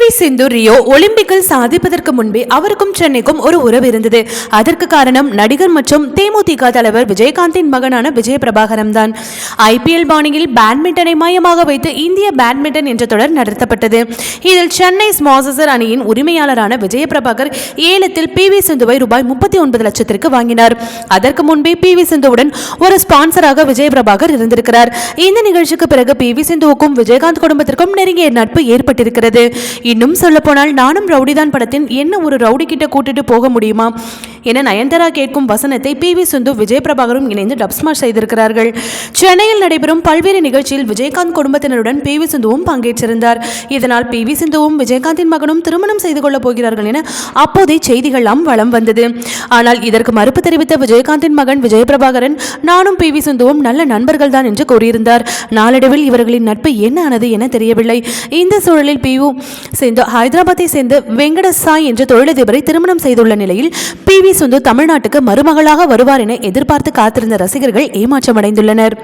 We Sindhu Rio ஒலிம்பிக்கில் சாதிப்பதற்கு முன்பே அவருக்கும் சென்னைக்கும் ஒரு உறவு இருந்தது. அதற்கு காரணம் நடிகர் மற்றும் தேமுதிக தலைவர் விஜயகாந்தின் மகனான விஜய பிரபாகரம் தான் ஐபிஎல் பாணியில் பேட்மிண்டனை மையமாக வைத்து இந்திய பேட்மிண்டன் என்ற தொடர் நடத்தப்பட்டது. இதில் சென்னை ஸ்மாசசர் அணியின் உரிமையாளரான விஜய பிரபாகர் ஏலத்தில் பி வி சிந்துவை ரூபாய் முப்பத்தி ஒன்பது லட்சத்திற்கு வாங்கினார். அதற்கு முன்பே பி வி சிந்துவுடன் ஒரு ஸ்பான்சராக விஜய பிரபாகர் இருந்திருக்கிறார். இந்த நிகழ்ச்சிக்கு பிறகு பி வி சிந்துவுக்கும் விஜயகாந்த் குடும்பத்திற்கும் நெருங்கிய நட்பு ஏற்பட்டிருக்கிறது. இன்னும் சொல்ல போனால் நானும் ரவுடிதான் படத்தின் என்ன ஒரு ரவுடி கிட்ட கூட்டிட்டு போக முடியுமா? என நயன்தாரா கேட்கும் வசனத்தை பி வி சிந்து விஜய் பிரபாகரும் இணைந்து டப்ஸ்மாஷ் செய்திருக்கிறார்கள். சென்னையில் நடைபெறும் பல்வேறு நிகழ்ச்சியில் விஜயகாந்த் குடும்பத்தினருடன் பி வி சிந்துவும் பங்கேற்றிருந்தார். இதனால் பி வி சிந்துவும் விஜயகாந்தின் மகனும் திருமணம் செய்து கொள்ளப் போகிறார்கள் என அப்போதே செய்திகள்லாம் வளம் வந்தது. ஆனால் இதற்கு மறுப்பு தெரிவித்த விஜயகாந்தின் மகன் விஜய் பிரபாகரன் நானும் பி வி சிந்துவும் நல்ல நண்பர்கள் தான் என்று கூறியிருந்தார். நாளடைவில் இவர்களின் நட்பு என்ன ஆனது என தெரியவில்லை. இந்த சூழலில் பி சிந்து ஹைதராபாத்தை சேர்ந்த வெங்கட சாய் என்ற தொழிலதிபரை திருமணம் செய்துள்ள நிலையில் பி வி சிந்து தமிழ்நாட்டுக்கு மருமகளாக வருவார் என எதிர்பார்த்து காத்திருந்த ரசிகர்கள் ஏமாற்றமடைந்துள்ளனர்.